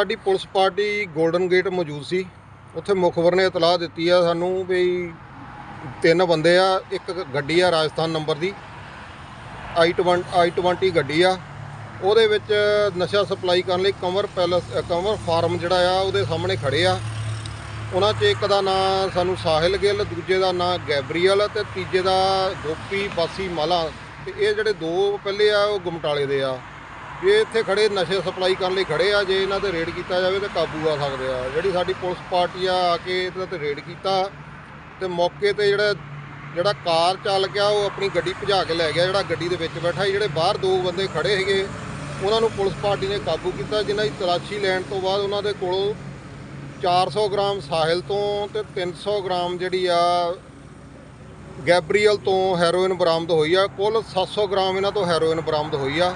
ਸਾਡੀ police party golden gate ਮੌਜੂਦ ਸੀ। ਉੱਥੇ ਮੁਖਬਰ ਨੇ ਇਤਲਾਹ ਦਿੱਤੀ ਆ ਸਾਨੂੰ ਵੀ ਤਿੰਨ ਬੰਦੇ ਆ, ਇੱਕ ਗੱਡੀ ਆ ਰਾਜਸਥਾਨ ਨੰਬਰ ਦੀ। i20 i20 ਗੱਡੀ ਆ। ਉਹਦੇ ਵਿੱਚ ਨਸ਼ਾ ਸਪਲਾਈ ਕਰਨ ਲਈ ਕੰਵਰ ਪੈਲਸ ਕੰਵਰ ਫਾਰਮ ਜਿਹੜਾ ਆ, ਉਹਦੇ ਸਾਹਮਣੇ ਖੜੇ ਆ। ਉਹਨਾਂ 'ਚ ਇੱਕ ਦਾ ਨਾਂ ਸਾਨੂੰ ਸਾਹਿਲ ਗਿੱਲ, ਦੂਜੇ ਦਾ ਨਾਂ ਗੈਬਰੀਅਲ ਤੇ ਤੀਜੇ ਦਾ ਗੋਪੀ ਬਾਸੀ ਮਾਲਾ। ਤੇ ਇਹ ਜਿਹੜੇ ਦੋ ਪਹਿਲੇ ਆ, ਉਹ ਗੁਮਟਾਲੇ ਦੇ ਆ। ਜੇ ਇੱਥੇ ਖੜੇ ਨਸ਼ੇ ਸਪਲਾਈ ਕਰਨ ਲਈ ਖੜੇ ਆ, ਜੇ ਇਹਨਾਂ ਤੇ ਰੇਡ ਕੀਤਾ ਜਾਵੇ ਤਾਂ ਕਾਬੂ ਆ ਸਕਦੇ ਆ। ਜਿਹੜੀ ਸਾਡੀ ਪੁਲਿਸ ਪਾਰਟੀ ਆ ਆ ਕੇ ਇਹਨਾਂ ਤੇ ਰੇਡ ਕੀਤਾ ਤੇ ਮੌਕੇ ਤੇ ਜਿਹੜਾ ਜਿਹੜਾ ਕਾਰ ਚਾਲਕ ਆ, ਉਹ ਆਪਣੀ ਗੱਡੀ ਭਜਾ ਕੇ ਲੈ ਗਿਆ, ਜਿਹੜਾ ਗੱਡੀ ਦੇ ਵਿੱਚ ਬੈਠਾ ਸੀ, ਜਿਹੜੇ ਬਾਹਰ ਦੋ ਬੰਦੇ ਖੜੇ ਸੀਗੇ, ਉਹਨਾਂ ਨੂੰ ਪੁਲਿਸ ਪਾਰਟੀ ਨੇ ਕਾਬੂ ਕੀਤਾ, ਜਿਨ੍ਹਾਂ ਦੀ ਤਲਾਸ਼ੀ ਲੈਣ ਤੋਂ ਬਾਅਦ ਉਹਨਾਂ ਦੇ ਕੋਲੋਂ 400 ਗ੍ਰਾਮ ਸਾਹਿਲ ਤੋਂ ਤੇ 300 ਗ੍ਰਾਮ ਜਿਹੜੀ ਆ ਗੈਬਰੀਅਲ ਤੋਂ ਹੈਰੋਇਨ ਬਰਾਮਦ ਹੋਈ ਆ। ਕੁੱਲ 700 ਗ੍ਰਾਮ ਇਹਨਾਂ ਤੋਂ ਹੈਰੋਇਨ ਬਰਾਮਦ ਹੋਈ ਆ।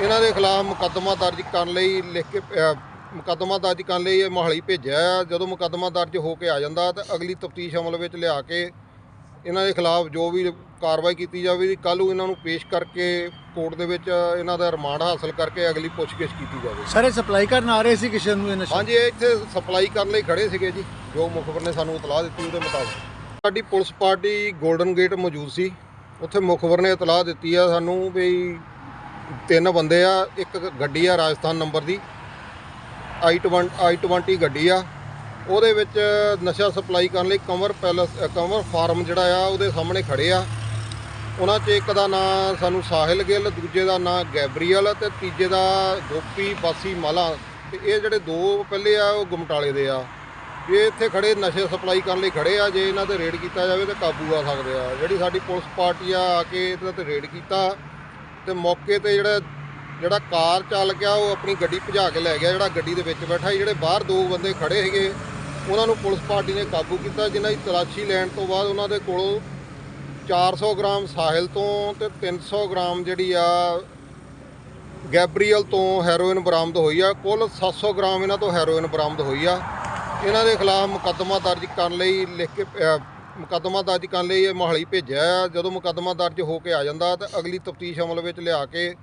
ਇਹਨਾਂ ਦੇ ਖਿਲਾਫ ਮੁਕੱਦਮਾ ਦਰਜ ਕਰਨ ਲਈ ਲਿਖ ਕੇ ਅ, ਮੁਕੱਦਮਾ ਦਰਜ ਕਰਨ ਲਈ ਇਹ ਮੋਹਾਲੀ ਭੇਜਿਆ ਆ। ਜਦੋਂ ਮੁਕੱਦਮਾ ਦਰਜ ਹੋ ਕੇ ਆ ਜਾਂਦਾ ਤਾਂ ਅਗਲੀ ਤਫਤੀਸ਼ ਅਮਲ ਵਿੱਚ ਲਿਆ ਕੇ ਇਹਨਾਂ ਦੇ ਖਿਲਾਫ ਜੋ ਵੀ ਕਾਰਵਾਈ ਕੀਤੀ ਜਾਵੇਗੀ ਕੱਲ੍ਹ ਨੂੰ ਇਹਨਾਂ ਨੂੰ ਪੇਸ਼ ਕਰਕੇ ਕੋਰਟ ਦੇ ਵਿੱਚ ਇਹਨਾਂ ਦਾ ਰਿਮਾਂਡ ਹਾਸਲ ਕਰਕੇ ਅਗਲੀ ਪੁੱਛਗਿੱਛ ਕੀਤੀ ਜਾਵੇ। ਸਾਰੇ ਸਪਲਾਈ ਕਰਨ ਆ ਰਹੇ ਸੀ ਕਿਸੇ ਨੂੰ ਇਹ ਨਸ਼ਾ? ਹਾਂਜੀ ਇਹ ਇੱਥੇ ਸਪਲਾਈ ਕਰਨ ਲਈ ਖੜੇ ਸੀਗੇ ਜੀ। ਜੋ ਮੁਖਬਰ ਨੇ ਸਾਨੂੰ ਇਤਲਾਹ ਦਿੱਤੀ ਉਹਦੇ ਮੁਤਾਬਕ। ਸਾਡੀ ਪੁਲਿਸ ਪਾਰਟੀ 골ਡਨ ਗੇਟ ਮੌਜੂਦ ਸੀ। ਉੱਥੇ ਮੁਖਬਰ ਨੇ ਇਤਲਾਹ ਦਿੱਤੀ ਆ ਸਾਨੂੰ ਵੀ ਤਿੰਨ ਬੰਦੇ ਆ, ਇੱਕ ਗੱਡੀ ਆ ਰਾਜਸਥਾਨ ਨੰਬਰ ਦੀ। I20 i20 ਗੱਡੀ ਆ। ਉਹਦੇ ਵਿੱਚ ਨਸ਼ਾ ਸਪਲਾਈ ਕਰਨ ਲਈ ਕੰਵਰ ਪੈਲਸ ਕੰਵਰ ਫਾਰਮ ਜਿਹੜਾ ਆ, ਉਹਦੇ ਸਾਹਮਣੇ ਖੜੇ ਆ। ਉਹਨਾਂ 'ਚ ਇੱਕ ਦਾ ਨਾਂ ਸਾਨੂੰ ਸਾਹਿਲ ਗਿੱਲ, ਦੂਜੇ ਦਾ ਨਾਂ ਗੈਬਰੀਅਲ ਤੇ ਤੀਜੇ ਦਾ ਗੋਪੀ ਬਾਸੀ ਮਾਲਾ। ਤੇ ਇਹ ਜਿਹੜੇ ਦੋ ਪਹਿਲੇ ਆ, ਉਹ ਗੁਮਟਾਲੇ ਦੇ ਆ। ਜੇ ਇੱਥੇ ਖੜੇ ਨਸ਼ੇ ਸਪਲਾਈ ਕਰਨ ਲਈ ਖੜੇ ਆ, ਜੇ ਇਹਨਾਂ ਤੇ ਰੇਡ ਕੀਤਾ ਜਾਵੇ ਤਾਂ ਕਾਬੂ ਆ ਸਕਦੇ ਆ। ਜਿਹੜੀ ਸਾਡੀ ਪੁਲਿਸ ਪਾਰਟੀ ਆ ਆ ਕੇ ਇਹਨਾਂ ਤੇ ਰੇਡ ਕੀਤਾ। ਤੇ ਮੌਕੇ ਤੇ ਜਿਹੜਾ ਜਿਹੜਾ ਕਾਰ ਚਾਲਕ ਆ, ਉਹ ਆਪਣੀ ਗੱਡੀ ਭਜਾ ਕੇ ਲੈ ਗਿਆ, ਜਿਹੜਾ ਗੱਡੀ ਦੇ ਵਿੱਚ ਬੈਠਾ ਸੀ। ਜਿਹੜੇ ਬਾਹਰ ਦੋ ਬੰਦੇ ਖੜੇ ਸੀਗੇ, ਉਹਨਾਂ ਨੂੰ ਪੁਲਿਸ ਪਾਰਟੀ ਨੇ ਕਾਬੂ ਕੀਤਾ, ਜਿਨ੍ਹਾਂ ਦੀ ਤਲਾਸ਼ੀ ਲੈਣ ਤੋਂ ਬਾਅਦ ਉਹਨਾਂ ਦੇ ਕੋਲੋਂ 400 ਗ੍ਰਾਮ ਸਾਹਿਲ ਤੋਂ ਤੇ 300 ਗ੍ਰਾਮ ਜਿਹੜੀ ਆ ਗੈਬਰੀਅਲ ਤੋਂ ਹੈਰੋਇਨ ਬਰਾਮਦ ਹੋਈ ਆ। ਕੁੱਲ 700 ਗ੍ਰਾਮ ਇਹਨਾਂ ਤੋਂ ਹੈਰੋਇਨ ਬਰਾਮਦ ਹੋਈ ਆ। ਇਹਨਾਂ ਦੇ ਖਿਲਾਫ ਮੁਕੱਦਮਾ ਦਰਜ ਕਰਨ ਲਈ ਲਿਖ ਕੇ ਮੁਕੱਦਮਾ ਦਰਜ ਕਰਨ ਲਈ ਇਹ ਮੋਹਾਲੀ ਭੇਜਿਆ ਆ। ਜਦੋਂ ਮੁਕੱਦਮਾ ਦਰਜ ਹੋ ਕੇ ਆ ਜਾਂਦਾ ਤਾਂ ਅਗਲੀ ਤਫਤੀਸ਼ ਅਮਲ ਵਿੱਚ ਲਿਆ ਕੇ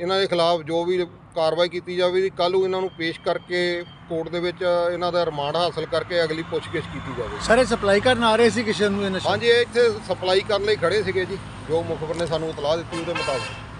ਇਹਨਾਂ ਦੇ ਖਿਲਾਫ ਜੋ ਵੀ ਕਾਰਵਾਈ ਕੀਤੀ ਜਾਵੇਗੀ ਕੱਲ੍ਹ ਨੂੰ ਇਹਨਾਂ ਨੂੰ ਪੇਸ਼ ਕਰਕੇ ਕੋਰਟ ਦੇ ਵਿੱਚ ਇਹਨਾਂ ਦਾ ਰਿਮਾਂਡ ਹਾਸਲ ਕਰਕੇ ਅਗਲੀ ਪੁੱਛਗਿੱਛ ਕੀਤੀ ਜਾਵੇ। ਸਾਰੇ ਸਪਲਾਈ ਕਰਨ ਆ ਰਹੇ ਸੀ ਕਿਸੇ ਨੂੰ ਇਹ ਨਸ਼ਾ? ਹਾਂਜੀ ਇਹ ਇੱਥੇ ਸਪਲਾਈ ਕਰਨ ਲਈ ਖੜੇ ਸੀਗੇ ਜੀ। ਜੋ ਮੁਖਬਰ ਨੇ ਸਾਨੂੰ ਇਤਲਾਹ ਦਿੱਤੀ ਉਹਦੇ ਮੁਤਾਬਕ।